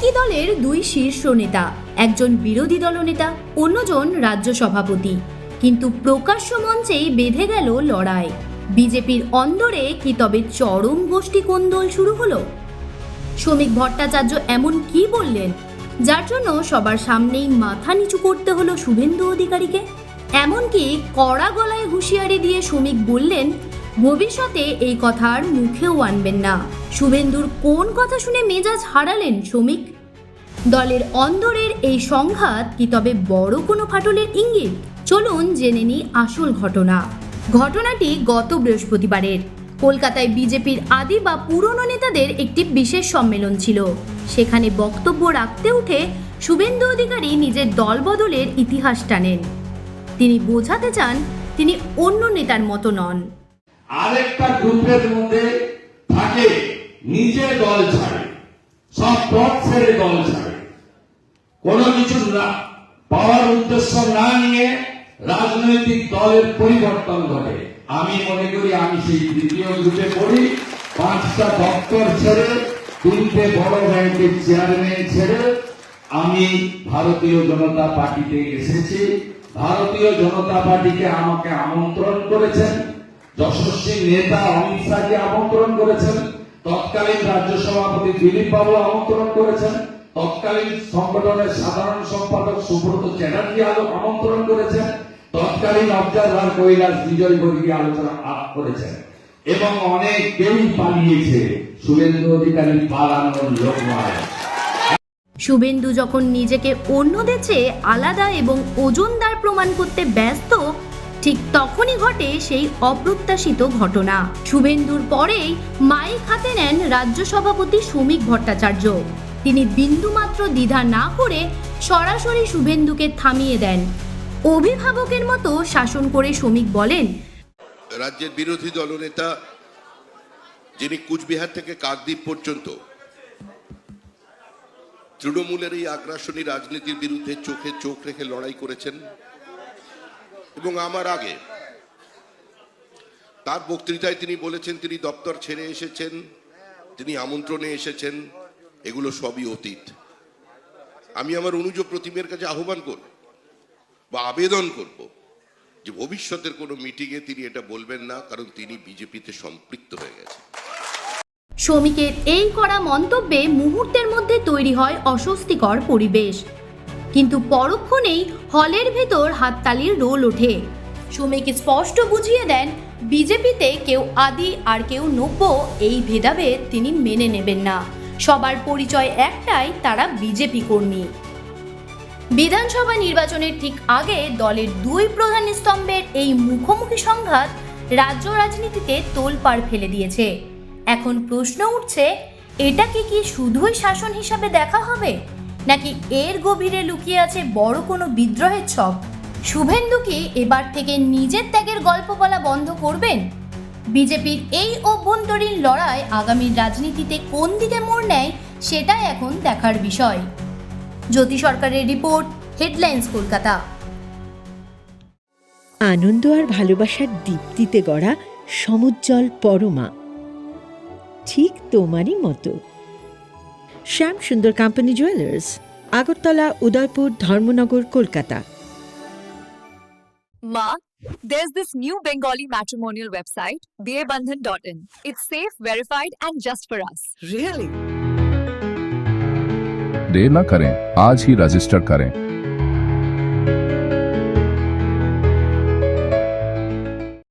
একই দলের দুই শীর্ষ নেতা, একজন বিরোধী দলনেতা, অন্যজন রাজ্য সভাপতি। কিন্তু প্রকাশ্য মঞ্চেই বেঁধে গেল লড়াই। বিজেপির অন্দরে কি তবে চরম গোষ্ঠী কোন্দল শুরু হলো? শ্রমিক ভট্টাচার্য এমন কি বললেন, যার জন্য সবার সামনেই মাথা নিচু করতে হলো শুভেন্দু অধিকারীকে? এমনকি কড়া গলায় হুঁশিয়ারি দিয়ে শ্রমিক বললেন ভবিষ্যতে এই কথা আর মুখেও আনবেন না। শুভেন্দুর কোন কথা শুনে মেজাজ হারালেন শ্রমিক? দলের অন্দরের এই সংঘাত কি তবে বড় কোনো ফাটলের ইঙ্গিত? চলুন জেনে নিই আসল ঘটনা। ঘটনাটি গত বৃহস্পতিবারের। কলকাতায় বিজেপির আদি বা পুরনো নেতাদের একটি বিশেষ সম্মেলন ছিল। সেখানে বক্তব্য রাখতে উঠে শুভেন্দু অধিকারী নিজের দলবদলের ইতিহাস টানেন। তিনি বোঝাতে চান তিনি অন্য নেতার মতো নন। আরেকটা গ্রুপের মধ্যে থাকে নিজে দল ছাড়ে, সব পথ ছেড়ে দল ছাড়ে। কোনো কিছু না, পাওয়ার উদ্দেশ্য না নিয়ে রাজনৈতিক দলের পরিবর্তন ঘটে। আমি মনে করি, আমি সেই তৃতীয় গ্রুপে পড়ি, পাঁচটা দপ্তর ছেড়ে, তিনটে বড় ব্যাংকের চেয়ারম্যান ছেড়ে, আমি ভারতীয় জনতা পার্টিতে এসেছি। ভারতীয় জনতা পার্টিকে আমাকে আমন্ত্রণ করেছেন। যশস্বী নেতা অমিত শাহকে আমন্ত্রণ করেছেন। তৎকালীন রাজ্য সভাপতি দিলীপ বাবু আমন্ত্রণ করেছেন। তৎকালীন সংগঠনের সাধারণ সম্পাদক সুব্রত চ্যাটার্জি আলো আমন্ত্রণ করেছেন। তৎকালীন অবজারভার কৈলাস বিজয় বর্গী আলোচনা করেছেন। এবং অনেক কেউই পালিয়েছে। শুভেন্দু অধিকারী পালানোর লোক শুভেন্দু যখন নিজেকে অন্যদের চেয়ে আলাদা এবং ওজনদার প্রমাণ করতে ব্যস্ত ঠিক তখনই ঘটে সেই অপ্রত্যাশিত ঘটনা। শুভেন্দুর পরেই মাইক হাতে নেন রাজ্য সভাপতি শ্রমিক ভট্টাচার্য। তিনি বিন্দুমাত্র দ্বিধা না করে সরাসরি শুভেন্দুকে থামিয়ে দেন। অভিভাবকের মতো শাসন করে শ্রমিক বলেন, রাজ্যের বিরোধী দলনেতা যিনি কুচবিহার থেকে কাকদ্বীপ পর্যন্ত তৃণমূলের এই আগ্রাসনী রাজনীতির বিরুদ্ধে চোখে চোখ রেখে লড়াই করেছেন এবং আমার আগে। তার বক্তৃতায় তিনি বলেছেন, তিনি দপ্তর ছেড়ে এসেছেন, তিনি আমন্ত্রণে এসেছেন, এগুলো সবই অতীত। আমি আমার অনুজ প্রতিমের কাছে আহ্বান করব বা আবেদন করব যে ভবিষ্যতের কোনো মিটিংয়ে তিনি এটা বলবেন না, কারণ তিনি বিজেপিতে সম্পৃক্ত হয়ে গেছেন। শ্রমিকের এই করা মন্তব্যে মুহূর্তের মধ্যে তৈরি হয় অস্বস্তিকর পরিবেশ। কিন্তু পরক্ষণেই হলের ভেতর হাততালির রোল ওঠে। শ্রমিক স্পষ্ট বুঝিয়ে দেন, বিজেপিতে কেউ আদি আর কেউ নব্য এই ভেদাভেদ তিনি মেনে নেবেন না। সবার পরিচয় একটাই, তারা বিজেপি কর্মী। বিধানসভা নির্বাচনের ঠিক আগে দলের দুই প্রধান স্তম্ভের এই মুখোমুখি সংঘাত রাজ্য রাজনীতিতে তোলপাড় ফেলে দিয়েছে। এখন প্রশ্ন উঠছে, এটা কি কি শুধুই শাসন হিসাবে দেখা হবে? নাকি এর গভীরে লুকিয়ে আছে বড় কোনো বিদ্রোহের ছক? শুভেন্দু কি এবার থেকে নিজের ত্যাগের গল্প বলা বন্ধ করবেন? বিজেপির এই অভ্যন্তরীণ লড়াই আগামী রাজনীতিতে কোন দিকে মোড় নেয় সেটাই এখন দেখার বিষয়। জ্যোতি সরকারের রিপোর্ট, হেডলাইন্স কলকাতা। আনন্দ আর ভালোবাসার দীপ্তিতে গড়া সমুজ্জ্বল পরমা। ঠিক তোমারই মতো। Shyam Sundar company jewellers Agartala Udaipur Dharmanagar Kolkata Ma, there's this new Bengali matrimonial website, bearbandhan.in. It's safe, verified, and just for us. Really? देर न करें आज ही रजिस्टर करें